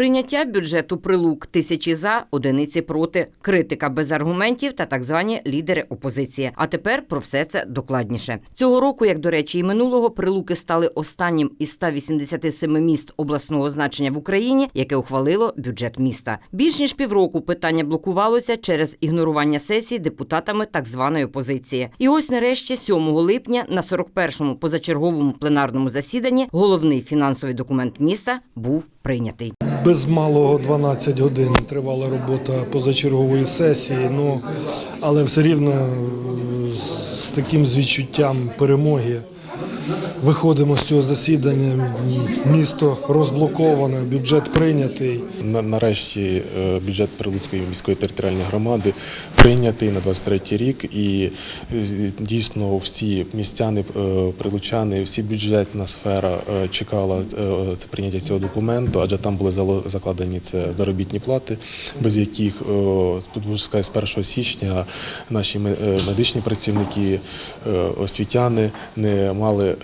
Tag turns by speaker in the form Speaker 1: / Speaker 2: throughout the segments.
Speaker 1: Прийняття бюджету прилук тисячі за, одиниці проти, критика без аргументів та так звані лідери опозиції. А тепер про все це докладніше. Цього року, як до речі, і минулого прилуки стали останнім із 187 міст обласного значення в Україні, яке ухвалило бюджет міста. Більш ніж півроку питання блокувалося через ігнорування сесії депутатами так званої опозиції. І ось нарешті, 7 липня, на 41-му позачерговому пленарному засіданні головний фінансовий документ міста був прийнятий.
Speaker 2: Без малого 12 годин тривала робота позачергової сесії, ну, але все рівно з таким відчуттям перемоги виходимо з цього засідання. Місто розблоковане, бюджет прийнятий.
Speaker 3: На- Нарешті е, бюджет Прилуцької міської територіальної громади прийнятий на 23 рік, і е, дійсно всі містяни, е, прилучани, всі бюджетна сфера чекала це прийняття цього документу, адже там були закладені це заробітні плати, без яких сказати, з 1 січня наші ме- медичні працівники, освітяни не мали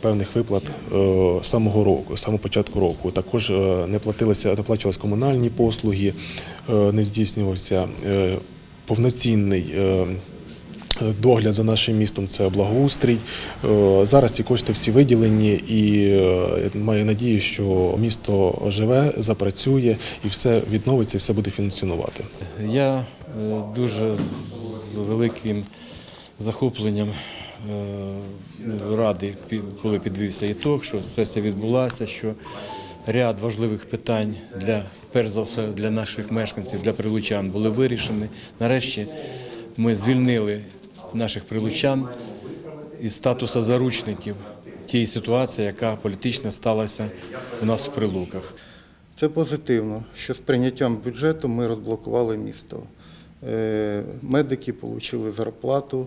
Speaker 3: певних виплат е, самого року, самого початку року. Також е, не платилися, не комунальні послуги, е, не здійснювався е, повноцінний. е, Догляд за нашим містом це благоустрій. Е, Зараз ці кошти всі виділені, і е, маю надію, що місто живе, запрацює і все відновиться, все буде функціонувати.
Speaker 4: Я е, дуже з великим захопленням е, ну, радий, коли підвівся ітог, що сесія відбулася, що ряд важливих питань для перш за все для наших мешканців, для прилучан були вирішені. Нарешті ми звільнили наших прилучан із статусу заручників тієї ситуації, яка політично сталася у нас в прилуках.
Speaker 5: Це позитивно, що з прийняттям бюджету ми розблокували місто. Е, Медики отримали зарплату,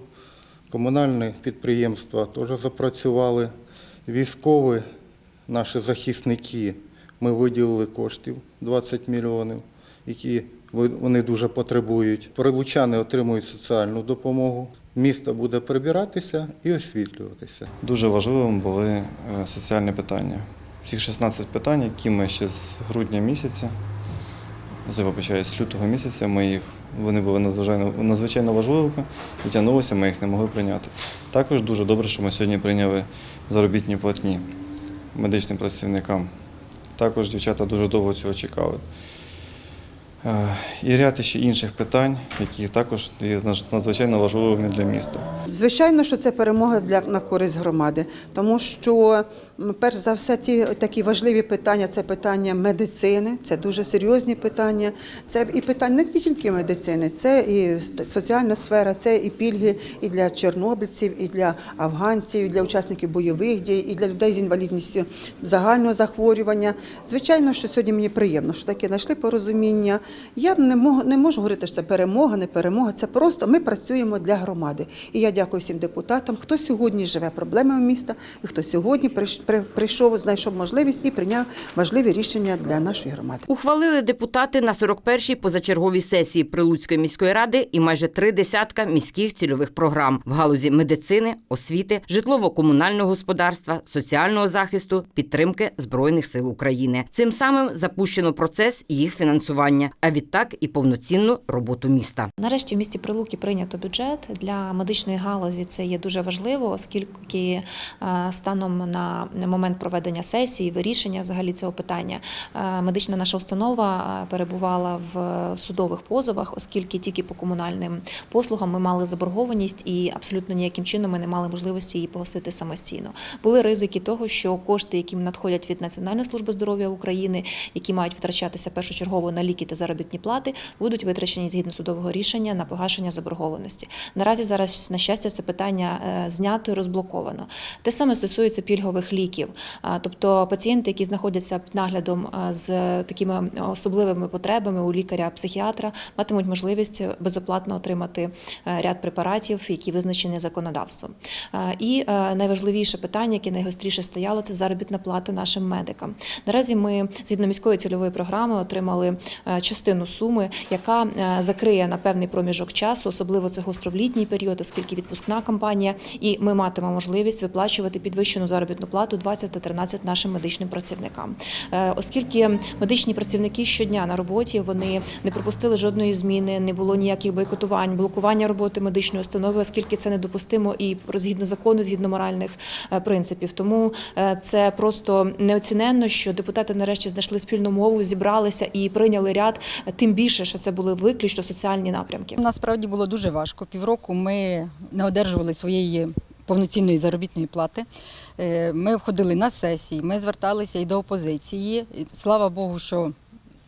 Speaker 5: комунальні підприємства теж запрацювали. Військові, наші захисники, ми виділили коштів 20 мільйонів, які вони дуже потребують. Прилучани отримують соціальну допомогу. Місто буде прибиратися і освітлюватися.
Speaker 6: Дуже важливими були е, соціальні питання. Ці 16 питань, які ми ще з грудня місяця, з лютого місяця, ми їх, вони були надзвичайно, надзвичайно важливими і тягнулися, ми їх не могли прийняти. Також дуже добре, що ми сьогодні прийняли заробітні платні медичним працівникам. Також дівчата дуже довго цього чекали. Е, І ряд ще інших питань, які також є надзвичайно важливими для міста.
Speaker 7: Звичайно, що це перемога для на користь громади, тому що перш за все ці такі важливі питання це питання медицини, це дуже серйозні питання. Це і питання не тільки медицини, це і соціальна сфера, це і пільги і для чорнобильців, і для афганців, і для учасників бойових дій, і для людей з інвалідністю загального захворювання. Звичайно, що сьогодні мені приємно, що таке знайшли порозуміння. Я не можу, не можу говорити, що це перемога, не перемога. Це просто ми працюємо для громади. І я дякую всім депутатам, хто сьогодні живе проблемами міста, і хто сьогодні прийшов, знайшов можливість і прийняв важливі рішення для нашої громади.
Speaker 1: Ухвалили депутати на 41-й позачерговій сесії Прилуцької міської ради і майже три десятка міських цільових програм в галузі медицини, освіти, житлово-комунального господарства, соціального захисту, підтримки збройних сил України. Цим самим запущено процес їх фінансування, а відтак і повноцінну роботу міста.
Speaker 8: Нарешті в місті Прилуки прийнято бюджет для медичної галузі. Це є дуже важливо, оскільки е, станом на момент проведення сесії, вирішення взагалі цього питання, е, медична наша установа е, перебувала в судових позовах, оскільки тільки по комунальним послугам ми мали заборгованість і абсолютно ніяким чином ми не мали можливості її погасити самостійно. Були ризики того, що кошти, які надходять від Національної служби здоров'я України, які мають витрачатися першочергово на ліки та заробітні плати, будуть витрачені згідно судового рішення на погашення заборгованості. Наразі зараз, на щастя, це питання е, знято і розблоковано. Те саме стосується пільгових ліків. Тобто пацієнти, які знаходяться під наглядом з такими особливими потребами у лікаря-психіатра, матимуть можливість безоплатно отримати е, ряд препаратів, які визначені законодавством. І е, найважливіше питання, яке найгостріше стояло, це заробітна плата нашим медикам. Наразі ми згідно міської цільової програми отримали частину частину суми, яка е, закриє на певний проміжок часу, особливо це гостро в літній період, оскільки відпускна кампанія, і ми матимемо можливість виплачувати підвищену заробітну плату 20 та 13 нашим медичним працівникам. Е, Оскільки медичні працівники щодня на роботі вони не пропустили жодної зміни, не було ніяких бойкотувань, блокування роботи медичної установи, оскільки це недопустимо і згідно закону, згідно моральних е, принципів. Тому це просто неоціненно, що депутати нарешті знайшли спільну мову, зібралися і прийняли ряд. Тим більше, що це були виключно соціальні напрямки.
Speaker 9: Насправді було дуже важко. Півроку ми не одержували своєї повноцінної заробітної плати. Е, Ми входили на сесії, ми зверталися і до опозиції. Слава Богу, що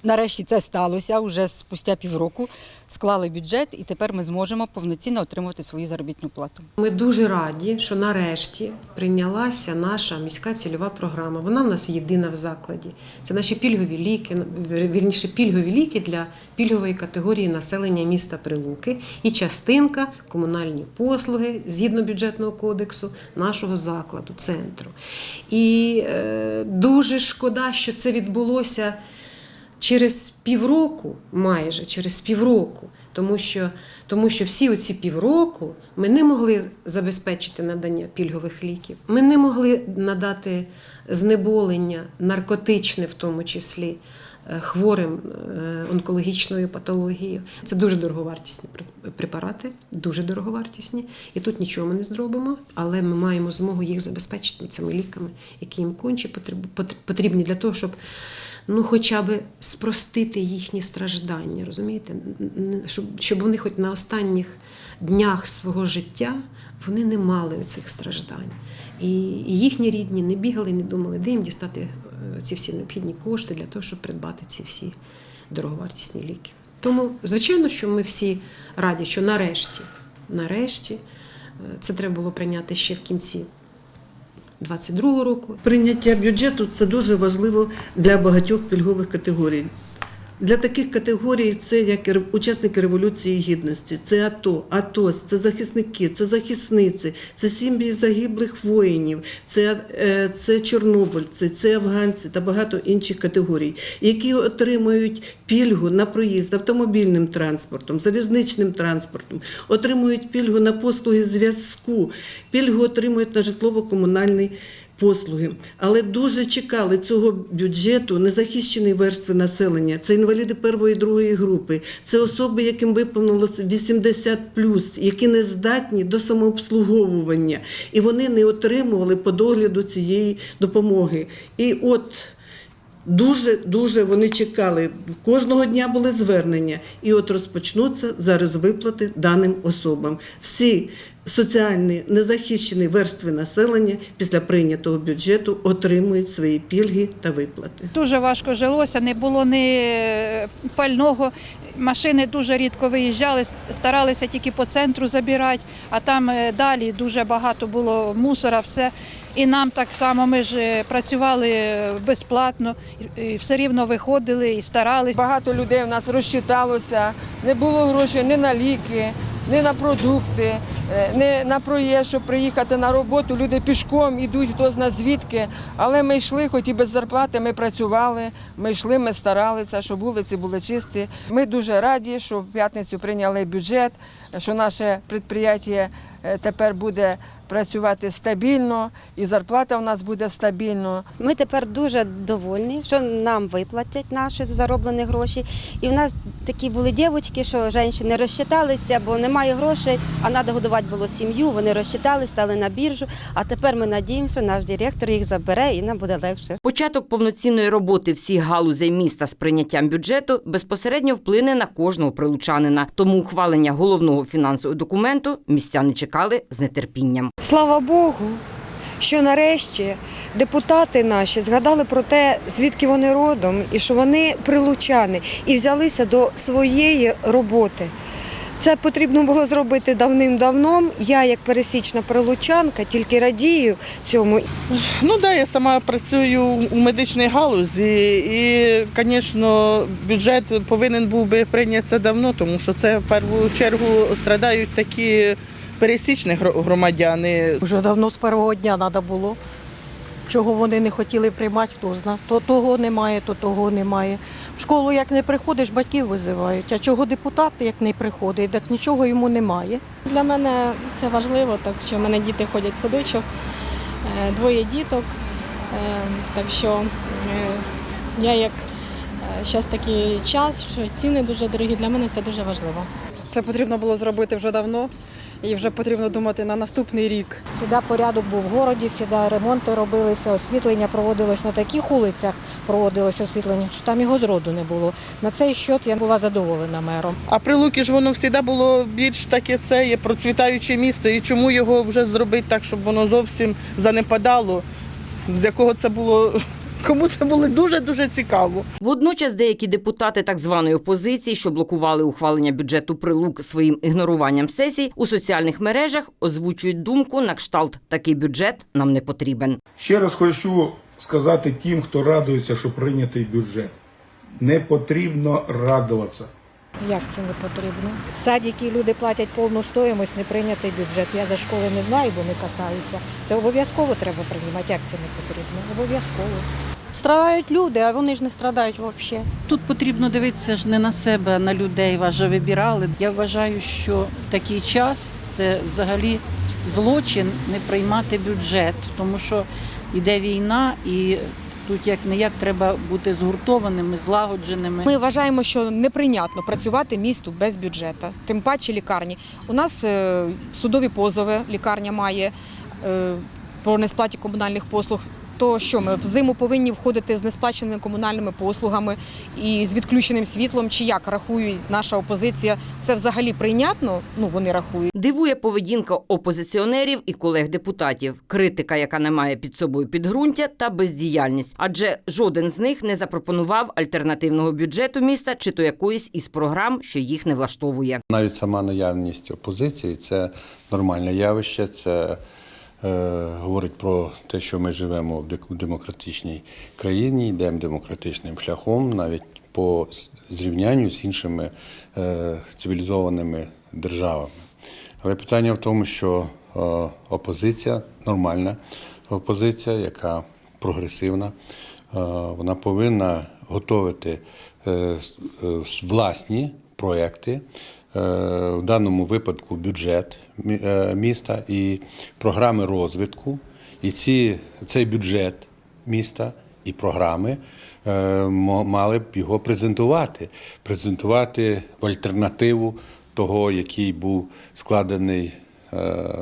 Speaker 9: нарешті це сталося вже спустя півроку. Склали бюджет, і тепер ми зможемо повноцінно отримувати свою заробітну плату.
Speaker 10: Ми дуже раді, що нарешті прийнялася наша міська цільова програма. Вона в нас єдина в закладі. Це наші пільгові ліки, вірніше пільгові ліки для пільгової категорії населення міста Прилуки і частинка комунальні послуги згідно бюджетного кодексу нашого закладу, центру. І е, дуже шкода, що це відбулося через півроку, майже через півроку, тому що, тому що всі оці півроку ми не могли забезпечити надання пільгових ліків, ми не могли надати знеболення, наркотичне в тому числі. е, Хворим е, онкологічною патологією. Це дуже дороговартісні пр- препарати, дуже дороговартісні. І тут нічого ми не зробимо, але ми маємо змогу їх забезпечити цими ліками, які їм конче потрібні для того, щоб ну, хоча б спростити їхні страждання, розумієте? Щоб, щоб вони хоч на останніх днях свого життя вони не мали цих страждань. І і їхні рідні не бігали, не думали, де їм дістати е, ці всі необхідні кошти для того, щоб придбати ці всі дороговартісні ліки. Тому, звичайно, що ми всі раді, що нарешті, нарешті, е, це треба було прийняти ще в кінці 22-го року.
Speaker 11: Прийняття бюджету це дуже важливо для багатьох пільгових категорій. Для таких категорій це як учасники Революції Гідності, це АТО, АТОС, це захисники, це захисниці, це сім'ї загиблих воїнів, це, е, це чорнобильці, це афганці та багато інших категорій, які отримують пільгу на проїзд автомобільним транспортом, залізничним транспортом, отримують пільгу на послуги зв'язку, пільгу отримують на житлово-комунальний послуги. Але дуже чекали цього бюджету незахищені верстви населення. Це інваліди першої і другої групи, це особи, яким виповнилося 80 які не здатні до самообслуговування, і вони не отримували по догляду цієї допомоги. І от Дуже дуже вони чекали. Кожного дня були звернення, і от розпочнуться зараз виплати даним особам. Всі соціальні незахищені верстви населення після прийнятого бюджету отримують свої пільги та виплати.
Speaker 12: Дуже важко жилося, не було ні пального. Машини дуже рідко виїжджали, старалися тільки по центру забирати, а там е, далі дуже багато було мусора, все. І нам так само ми ж е, працювали безплатно, і все рівно виходили і старались.
Speaker 13: Багато людей в нас розчиталося, не було грошей ні на ліки, ні на продукти, е, ні на проїзд, щоб приїхати на роботу. Люди пішком ідуть, хто зна звідки. Але ми йшли, хоч і без зарплати, ми працювали, ми йшли, ми старалися, щоб вулиці були чисті. Ми дуже раді, що в п'ятницю прийняли бюджет, що наше підприємство тепер буде працювати стабільно, і зарплата у нас буде стабільно.
Speaker 14: Ми тепер дуже довольні, що нам виплатять наші зароблені гроші. І в нас такі були дівчатки, що жінки не розчиталися, бо немає грошей, а треба годувати було сім'ю. Вони розчитали, стали на біржу. А тепер ми надіємося, що наш директор їх забере і нам буде легше.
Speaker 1: Початок повноцінної роботи всіх галузей міста з прийняттям бюджету безпосередньо вплине на кожного прилучанина. Тому ухвалення головного фінансового документу містяни чекали з нетерпінням.
Speaker 13: Слава Богу, що нарешті депутати наші згадали про те, звідки вони родом, і що вони прилучани, і взялися до своєї роботи. Це потрібно було зробити давним-давно. Я, як пересічна прилучанка, тільки радію цьому.
Speaker 11: Ну да, я сама працюю у медичній галузі, і, звісно, бюджет повинен був би прийнятися давно, тому що це в першу чергу страдають такі пересічні громадяни.
Speaker 13: Вже давно з першого дня треба було.
Speaker 15: чого вони не хотіли приймати, хто знає. То того немає, то того немає. В школу як не приходиш, батьків визивають. А чого депутат як не приходить, так нічого йому немає.
Speaker 16: Для мене це важливо, так що в мене діти ходять в садочок, е, двоє діток. Е, Так що е, я як зараз такий час, що ціни дуже дорогі, для мене це дуже важливо.
Speaker 17: Це потрібно було зробити вже давно, і вже потрібно думати на наступний рік.
Speaker 15: Всіда порядок був в городі, всіда ремонти робилися, освітлення проводилось на таких вулицях, проводилося освітлення, що там його зроду не було. На цей счет я була задоволена мером.
Speaker 18: А при Луки ж воно завжди було більш таке це є процвітаюче місце. І чому його вже зробити так, щоб воно зовсім занепадало, з якого це було, кому це було дуже-дуже цікаво.
Speaker 1: Водночас деякі депутати так званої опозиції, що блокували ухвалення бюджету прилук своїм ігноруванням сесій, у соціальних мережах озвучують думку на кшталт такий бюджет нам не потрібен.
Speaker 19: Ще раз хочу сказати тим, хто радується, що прийнятий бюджет. Не потрібно радуватися.
Speaker 15: Як це не потрібно? Садики люди платять повну стоїмость, не прийнятий бюджет. Я за школи не знаю, бо не касаюся. Це обов'язково треба приймати. Як це не потрібно? Обов'язково. Страдають люди, а вони ж не страдають взагалі.
Speaker 20: Тут потрібно дивитися ж не на себе, а на людей. Вас же вибирали. Я вважаю, що в такий час це взагалі злочин не приймати бюджет, тому що йде війна і. Тут як не як треба бути згуртованими, злагодженими.
Speaker 21: Ми вважаємо, що неприйнятно працювати місту без бюджету, тим паче лікарні. У нас е, судові позови лікарня має е, про несплаті комунальних послуг. То що ми взиму повинні входити з несплаченими комунальними послугами і з відключеним світлом, чи як рахує наша опозиція? Це взагалі прийнятно? Ну вони рахують.
Speaker 1: Дивує поведінка опозиціонерів і колег-депутатів, критика, яка не має під собою підґрунтя та бездіяльність, адже жоден з них не запропонував альтернативного бюджету міста чи то якоїсь із програм, що їх не влаштовує.
Speaker 22: Навіть сама наявність опозиції це нормальне явище. Це говорить про те, що ми живемо в демократичній країні, йдемо демократичним шляхом, навіть по зрівнянню з іншими е, цивілізованими державами. Але питання в тому, що е, опозиція нормальна опозиція, яка прогресивна, е, вона повинна готувати е, е, власні проекти. Е, В даному випадку бюджет е, міста і програми розвитку. І ці, цей бюджет міста і програми е, мали б його презентувати, презентувати в альтернативу того, який був складений,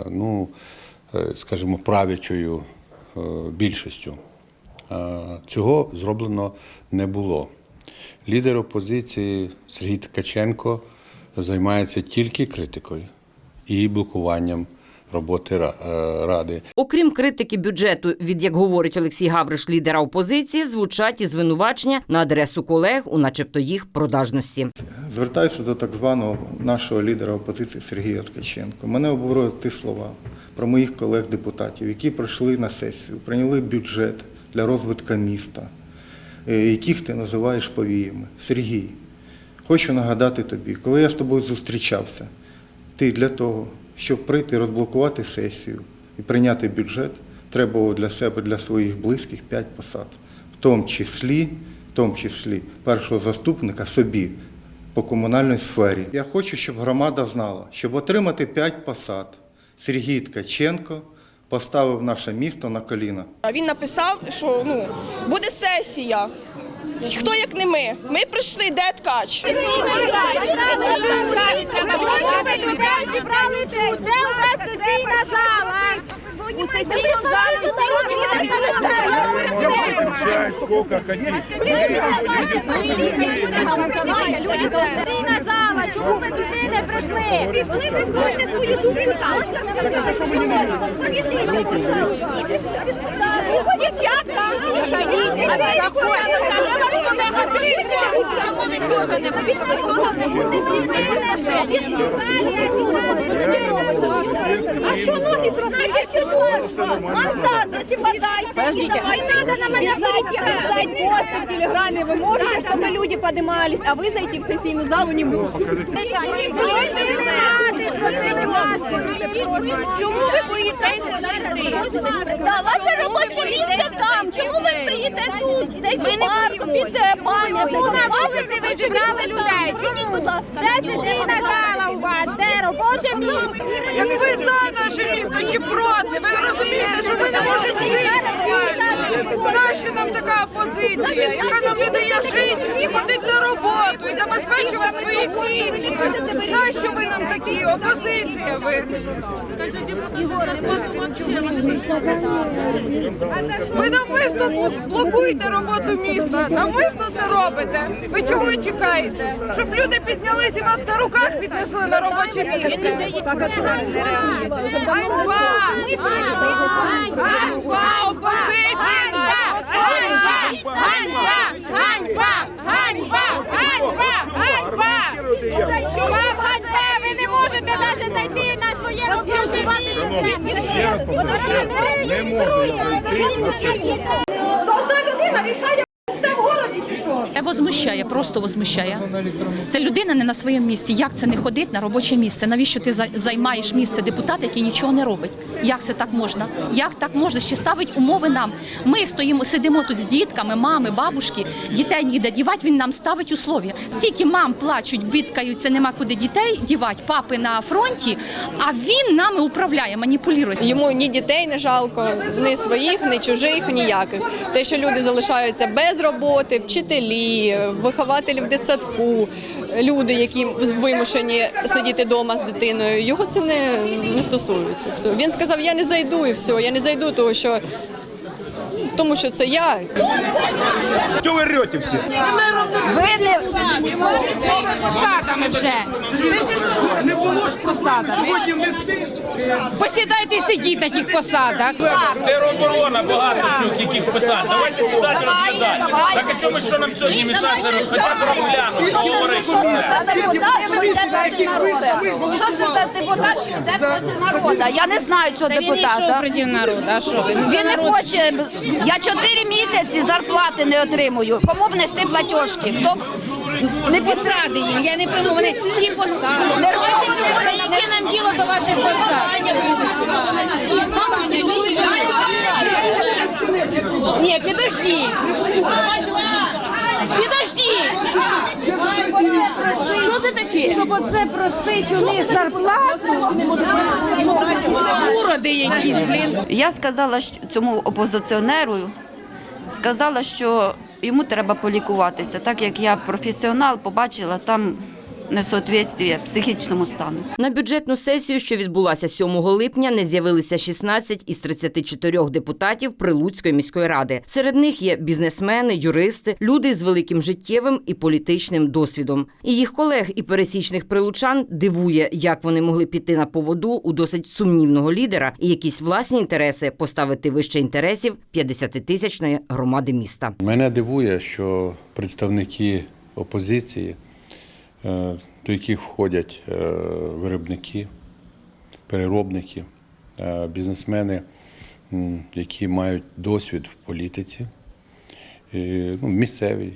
Speaker 22: ну, скажімо, правячою більшістю. Цього зроблено не було. Лідер опозиції Сергій Ткаченко займається тільки критикою і блокуванням роботи Ра- е, Ради.
Speaker 1: Окрім критики бюджету, від як говорить Олексій Гавриш, лідера опозиції, звучать і звинувачення на адресу колег у, начебто, їх продажності.
Speaker 5: Звертаюся до так званого нашого лідера опозиції Сергія Ткаченко. Мене обурюють ті слова про моїх колег-депутатів, які пройшли на сесію, прийняли бюджет для розвитку міста, е, яких ти називаєш повіями. Сергій, хочу нагадати тобі, коли я з тобою зустрічався, ти для того, щоб прийти розблокувати сесію і прийняти бюджет, треба було для себе, для своїх близьких п'ять посад, в тому числі, в тому числі першого заступника собі по комунальній сфері. Я хочу, щоб громада знала, щоб отримати п'ять посад, Сергій Ткаченко поставив наше місто на коліна.
Speaker 23: Він написав, що ну буде сесія. Хто як не ми? Ми прийшли, де ткач?
Speaker 24: У сесійну залу Сесійна зала, чому ви туди не прийшли? Пішли, ви свою думку прийшли? А що ноги Значить, чому? Мандатності подайте. Не надо на мене зайти.
Speaker 25: Писать пост в Телеграме вы можете, чтобы люди поднимались, а вы зайти в сессийную залу не можете.
Speaker 24: Чому ви боїтеся зайти? Да, ваше робоче місце там. Чому ви стоїте тут? Десь у парку, під е, пам'ятником. На ви зібрали людей. Чому, будь ласка, де сесійна зала у вас? Де робоче місце?
Speaker 13: Як ви за наше місто чи проти? Ви розумієте, що ми не можемо жити? Нащо нам така опозиція, яка нам не дає жити і ходити на роботу, і забезпечувати свої сім'ї? Нащо ви нам такі? Опозиція ви? Ви навмисно блок- блокуєте роботу міста. Навмисно це робите. Ви чого чекаєте? Щоб люди піднялись і вас на руках віднесли на робоче місце. Ганьба! Ганьба! Опозиція!
Speaker 24: Ганьба! Ганьба! Ганьба! Ганьба! Ганьба! Ганьба! Ви не можете навіть зайти на своє
Speaker 19: можу
Speaker 13: Одна людина рішає все в городі чи що?
Speaker 26: Це возмущає, просто возмущає. Це людина не на своєму місці. Як це не ходить на робоче місце? Навіщо ти за- займаєш місце депутата, який нічого не робить? Як це так можна? Як так можна? Ще ставить умови нам. Ми стоїмо, сидимо тут з дітками, мами, бабушки, дітей ніде дівати, він нам ставить условия. Стільки мам плачуть, бідкаються, нема куди дітей дівати, папи на фронті, а він нами управляє, маніпулює.
Speaker 25: Йому ні дітей не жалко, ні своїх, ні чужих, ніяких. Те, що люди залишаються без роботи, вчителі, вихователі в дитсадку, люди, які вимушені сидіти вдома з дитиною, його це не, не стосується. Все. Він сказав, я не зайду і все, я не зайду, тому що, тому що це я.
Speaker 19: Чого ви рете всі?
Speaker 24: Ви не посадами вже.
Speaker 19: Не було ж посади. Сьогодні внести.
Speaker 24: Посідайте і сидіть на тих посадах.
Speaker 27: Тероборона, багато чух, яких питань. Давайте сідати розглядати. Так а чому що нам сьогодні мішати б розглянути, що що це?
Speaker 24: За депутат, що йде проти народу? Я не знаю цього депутата. проти народу, а що ви? Він не хоче. Я чотири місяці зарплати не отримую. Кому внести платіжки? Хто не посади їм? Я не пойму, вони ті посади. Та яке нам діло до ваших посад? Ні, підожди. Підожди! Що це таке? Щоб оце просить у них зарплату? Уроди якісь, блін.
Speaker 28: Я сказала цьому опозиціонеру, сказала, що йому треба полікуватися, так як я професіонал, побачила там несоответствие психічному стану.
Speaker 1: На бюджетну сесію, що відбулася 7 липня, не з'явилися 16 із 34 депутатів Прилуцької міської ради. Серед них є бізнесмени, юристи, люди з великим життєвим і політичним досвідом. І їх колег і пересічних прилучан дивує, як вони могли піти на поводу у досить сумнівного лідера і якісь власні інтереси поставити вище інтересів 50-тисячної громади міста.
Speaker 22: Мене дивує, що представники опозиції, до яких входять е, виробники, переробники, е, бізнесмени, які мають досвід в політиці, ну, місцеві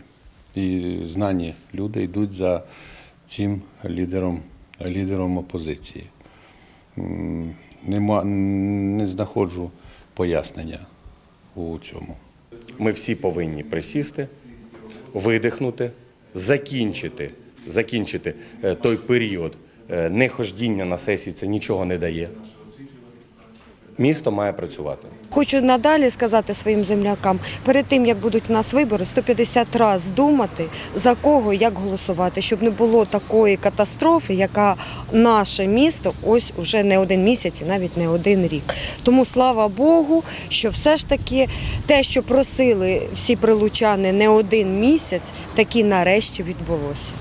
Speaker 22: і знані люди йдуть за цим лідером, лідером опозиції. Нема, не знаходжу пояснення у цьому.
Speaker 29: Ми всі повинні присісти, видихнути, закінчити, закінчити е, той період е, нехождіння на сесії. Це нічого не дає. Місто має працювати.
Speaker 30: Хочу надалі сказати своїм землякам, перед тим як будуть у нас вибори, 150 разів думати за кого як голосувати, щоб не було такої катастрофи, яка наше місто ось уже не один місяць, і навіть не один рік. Тому слава Богу, що все ж таки те, що просили всі прилучани не один місяць, таки нарешті відбулося.